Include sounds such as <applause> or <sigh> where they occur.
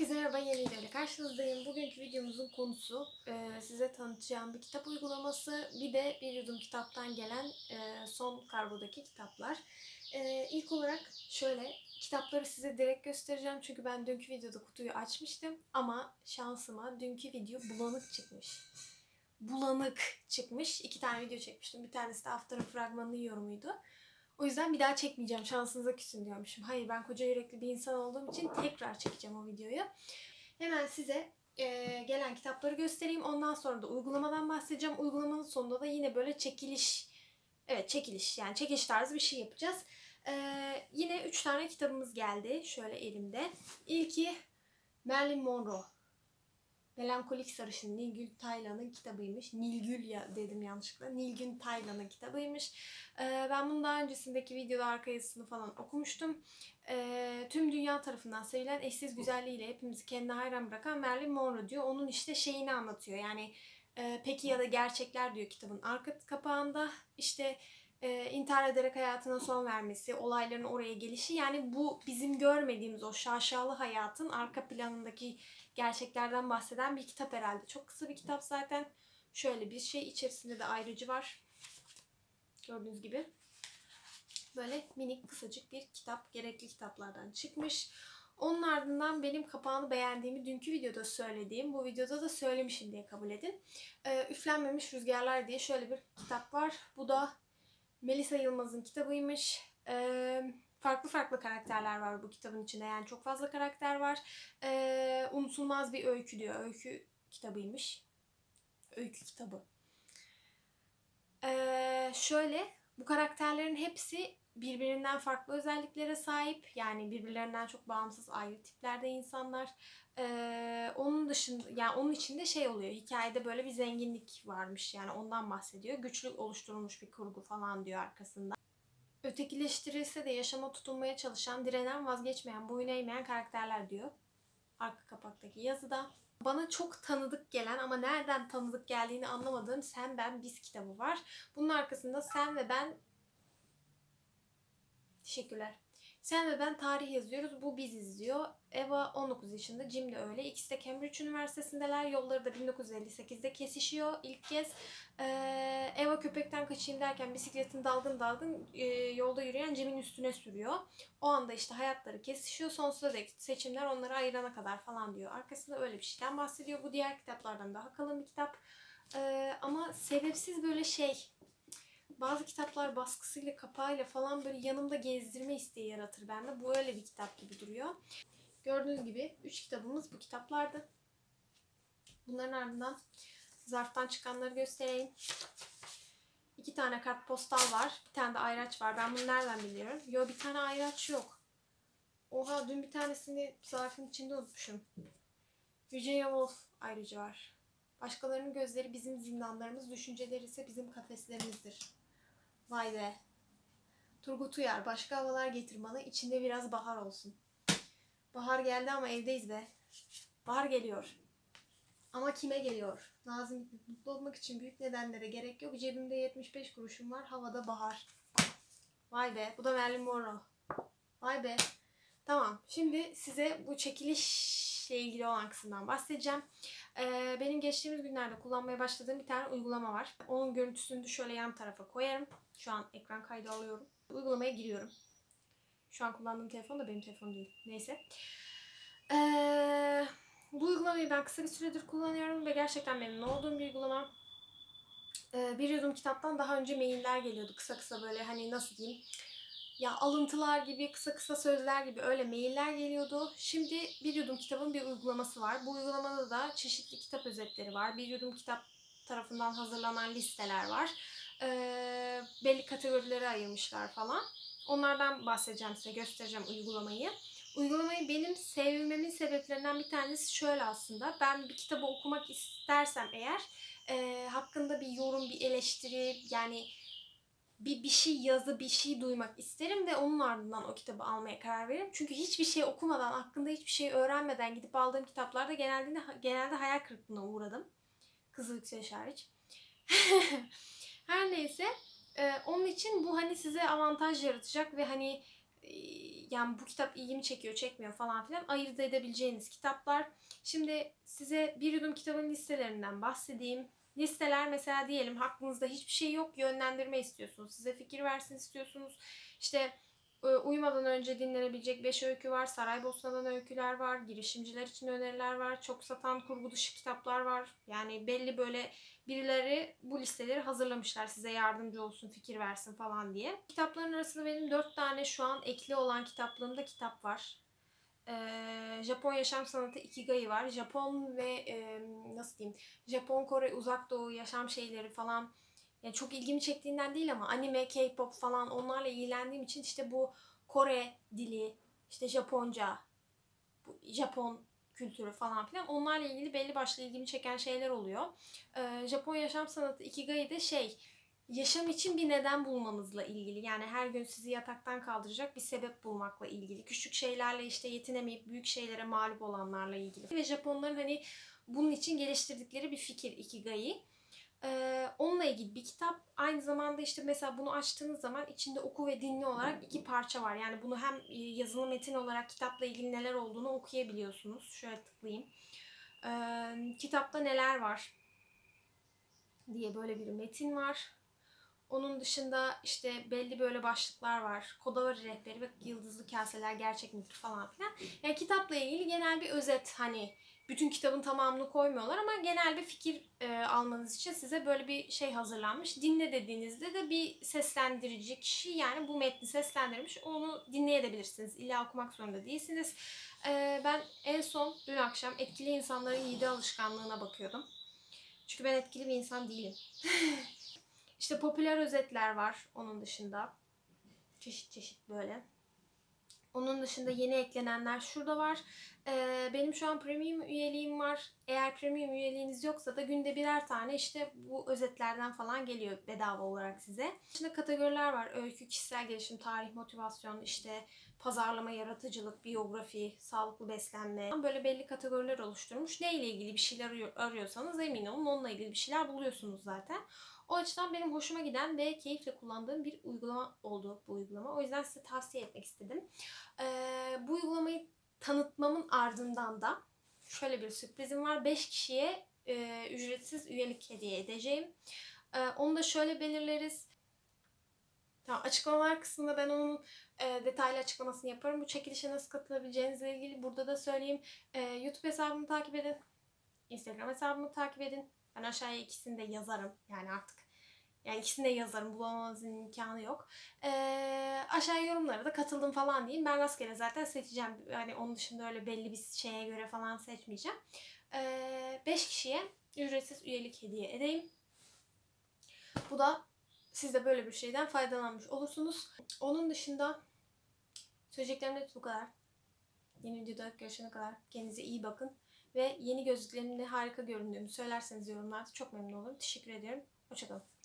Herkese merhaba yeni videoyla karşınızdayım. Bugünkü videomuzun konusu e, size tanıtacağım bir kitap uygulaması bir de bir yudum kitaptan gelen e, son karbodaki kitaplar. E, ilk olarak şöyle kitapları size direkt göstereceğim çünkü ben dünkü videoda kutuyu açmıştım ama şansıma dünkü video bulanık çıkmış. Bulanık çıkmış. İki tane video çekmiştim. Bir tanesi de After'ın fragmanının yorumuydu. O yüzden bir daha çekmeyeceğim. Şansınıza küsün diyormuşum. Hayır ben koca yürekli bir insan olduğum için tekrar çekeceğim o videoyu. Hemen size e, gelen kitapları göstereyim. Ondan sonra da uygulamadan bahsedeceğim. Uygulamanın sonunda da yine böyle çekiliş, evet çekiliş yani çekiliş tarzı bir şey yapacağız. E, yine 3 tane kitabımız geldi. Şöyle elimde. İlki Marilyn Monroe. Melankolik Sarışın Nilgün Taylan'ın kitabıymış. Nilgül ya dedim yanlışlıkla. Nilgün Taylan'ın kitabıymış. Ee, ben bunu daha öncesindeki videoda arka yazısını falan okumuştum. Ee, tüm dünya tarafından sevilen eşsiz güzelliğiyle hepimizi kendine hayran bırakan Marilyn Monroe diyor. Onun işte şeyini anlatıyor. Yani e, peki ya da gerçekler diyor kitabın arka kapağında. İşte e, intihar ederek hayatına son vermesi, olayların oraya gelişi. Yani bu bizim görmediğimiz o şaşalı hayatın arka planındaki gerçeklerden bahseden bir kitap herhalde. Çok kısa bir kitap zaten. Şöyle bir şey içerisinde de ayrıcı var. Gördüğünüz gibi. Böyle minik kısacık bir kitap. Gerekli kitaplardan çıkmış. Onun ardından benim kapağını beğendiğimi dünkü videoda söylediğim, bu videoda da söylemişim diye kabul edin. Ee, Üflenmemiş Rüzgarlar diye şöyle bir kitap var. Bu da Melisa Yılmaz'ın kitabıymış. Ee, farklı farklı karakterler var bu kitabın içinde. Yani çok fazla karakter var. Ee, unutulmaz bir öykü diyor. Öykü kitabıymış. Öykü kitabı. Ee, şöyle bu karakterlerin hepsi birbirinden farklı özelliklere sahip. Yani birbirlerinden çok bağımsız ayrı tiplerde insanlar. Ee, onun dışında yani onun içinde şey oluyor. Hikayede böyle bir zenginlik varmış. Yani ondan bahsediyor. Güçlü oluşturulmuş bir kurgu falan diyor arkasında. Ötekileştirilse de yaşama tutunmaya çalışan, direnen, vazgeçmeyen, boyun eğmeyen karakterler diyor. Arka kapaktaki yazıda. Bana çok tanıdık gelen ama nereden tanıdık geldiğini anlamadığım Sen Ben Biz kitabı var. Bunun arkasında Sen ve Ben Teşekkürler. Sen ve ben tarih yazıyoruz. Bu biz izliyor. Eva 19 yaşında. Jim de öyle. İkisi de Cambridge Üniversitesi'ndeler. Yolları da 1958'de kesişiyor ilk kez. Ee, Eva köpekten kaçayım derken bisikletin dalgın dalgın e, yolda yürüyen Jim'in üstüne sürüyor. O anda işte hayatları kesişiyor. Sonsuza dek seçimler onları ayırana kadar falan diyor. Arkasında öyle bir şeyden bahsediyor. Bu diğer kitaplardan daha kalın bir kitap. Ee, ama sebepsiz böyle şey bazı kitaplar baskısıyla kapağıyla falan böyle yanımda gezdirme isteği yaratır bende. Bu öyle bir kitap gibi duruyor. Gördüğünüz gibi 3 kitabımız bu kitaplardı. Bunların ardından zarftan çıkanları göstereyim. İki tane kartpostal var. Bir tane de ayraç var. Ben bunu nereden biliyorum? Yo bir tane ayraç yok. Oha dün bir tanesini zarfın içinde unutmuşum. Virginia Woolf ayrıcı var. Başkalarının gözleri bizim zindanlarımız, düşünceleri ise bizim kafeslerimizdir. Vay be. Turgut Uyar, başka havalar getir bana, içinde biraz bahar olsun. Bahar geldi ama evdeyiz be. Bahar geliyor. Ama kime geliyor? Nazım mutlu olmak için büyük nedenlere gerek yok. Cebimde 75 kuruşum var, havada bahar. Vay be, bu da Marilyn Monroe. Vay be. Tamam, şimdi size bu çekilişle ilgili olan kısımdan bahsedeceğim. Ee, benim geçtiğimiz günlerde kullanmaya başladığım bir tane uygulama var. Onun görüntüsünü de şöyle yan tarafa koyarım. Şu an ekran kaydı alıyorum. Uygulamaya giriyorum. Şu an kullandığım telefon da benim telefonum değil. Neyse. Ee, bu uygulamayı ben kısa bir süredir kullanıyorum ve gerçekten memnun olduğum bir uygulama. Ee, bir yudum kitaptan daha önce mailler geliyordu kısa kısa böyle hani nasıl diyeyim ya alıntılar gibi, kısa kısa sözler gibi öyle mailler geliyordu. Şimdi Bir Yudum Kitab'ın bir uygulaması var. Bu uygulamada da çeşitli kitap özetleri var. Bir Yudum Kitap tarafından hazırlanan listeler var. Ee, belli kategorilere ayırmışlar falan. Onlardan bahsedeceğim size, göstereceğim uygulamayı. Uygulamayı benim sevmemin sebeplerinden bir tanesi şöyle aslında. Ben bir kitabı okumak istersem eğer e, hakkında bir yorum, bir eleştiri yani bir, bir şey yazı, bir şey duymak isterim ve onun ardından o kitabı almaya karar veririm. Çünkü hiçbir şey okumadan, hakkında hiçbir şey öğrenmeden gidip aldığım kitaplarda genelde genelde hayal kırıklığına uğradım. Kızıl Yükseliş hariç. <laughs> Her neyse. E, onun için bu hani size avantaj yaratacak ve hani e, yani bu kitap ilgimi çekiyor, çekmiyor falan filan ayırt edebileceğiniz kitaplar. Şimdi size bir yudum kitabın listelerinden bahsedeyim. Listeler mesela diyelim aklınızda hiçbir şey yok, yönlendirme istiyorsunuz. Size fikir versin istiyorsunuz. İşte uyumadan önce dinlenebilecek 5 öykü var. Saraybosna'dan öyküler var. Girişimciler için öneriler var. Çok satan kurgu dışı kitaplar var. Yani belli böyle birileri bu listeleri hazırlamışlar size yardımcı olsun, fikir versin falan diye. Kitapların arasında benim 4 tane şu an ekli olan kitaplığımda kitap var. Ee, Japon yaşam sanatı Ikigai var. Japon ve nasıl diyeyim? Japon, Kore, Uzak Doğu yaşam şeyleri falan yani çok ilgimi çektiğinden değil ama anime, K-pop falan onlarla ilgilendiğim için işte bu Kore dili, işte Japonca, bu Japon kültürü falan filan onlarla ilgili belli başlı ilgimi çeken şeyler oluyor. Ee, Japon yaşam sanatı Ikigai de şey yaşam için bir neden bulmanızla ilgili. Yani her gün sizi yataktan kaldıracak bir sebep bulmakla ilgili. Küçük şeylerle işte yetinemeyip büyük şeylere mağlup olanlarla ilgili. Ve Japonların hani bunun için geliştirdikleri bir fikir Ikigai. Ee, onunla ilgili bir kitap. Aynı zamanda işte mesela bunu açtığınız zaman içinde oku ve dinle olarak iki parça var. Yani bunu hem e, yazılı metin olarak kitapla ilgili neler olduğunu okuyabiliyorsunuz. Şöyle tıklayayım. Ee, kitapta neler var diye böyle bir metin var. Onun dışında işte belli böyle başlıklar var. Kodavari rehberi ve yıldızlı kaseler gerçek midir falan filan. Yani kitapla ilgili genel bir özet hani bütün kitabın tamamını koymuyorlar ama genel bir fikir e, almanız için size böyle bir şey hazırlanmış. Dinle dediğinizde de bir seslendirici kişi yani bu metni seslendirmiş. Onu dinleyebilirsiniz. İlla okumak zorunda değilsiniz. E, ben en son dün akşam etkili insanların yedi alışkanlığına bakıyordum. Çünkü ben etkili bir insan değilim. <laughs> işte popüler özetler var onun dışında. Çeşit çeşit böyle. Onun dışında yeni eklenenler şurada var. Ee, benim şu an premium üyeliğim var. Eğer premium üyeliğiniz yoksa da günde birer tane işte bu özetlerden falan geliyor bedava olarak size. İçinde kategoriler var. Öykü, kişisel gelişim, tarih, motivasyon, işte pazarlama, yaratıcılık, biyografi, sağlıklı beslenme. Böyle belli kategoriler oluşturmuş. Neyle ilgili bir şeyler arıyor- arıyorsanız emin olun onunla ilgili bir şeyler buluyorsunuz zaten. O açıdan benim hoşuma giden ve keyifle kullandığım bir uygulama oldu bu uygulama. O yüzden size tavsiye etmek istedim. Ee, bu uygulamayı tanıtmamın ardından da şöyle bir sürprizim var. 5 kişiye e, ücretsiz üyelik hediye edeceğim. Ee, onu da şöyle belirleriz. Tamam, açıklamalar kısmında ben onun e, detaylı açıklamasını yaparım. Bu çekilişe nasıl katılabileceğinizle ilgili burada da söyleyeyim. E, YouTube hesabımı takip edin. Instagram hesabımı takip edin. Ben aşağıya ikisini de yazarım. Yani artık yani ikisini de yazarım. Bulamamanızın imkanı yok. Ee, aşağıya yorumlara da katıldım falan diyeyim. Ben rastgele zaten seçeceğim. Yani onun dışında öyle belli bir şeye göre falan seçmeyeceğim. 5 ee, beş kişiye ücretsiz üyelik hediye edeyim. Bu da siz de böyle bir şeyden faydalanmış olursunuz. Onun dışında söyleyeceklerim de bu kadar. Yeni videoda görüşene kadar kendinize iyi bakın. Ve yeni gözlüklerimle harika göründüğümü söylerseniz yorumlarda çok memnun olurum. Teşekkür ediyorum. Hoşçakalın.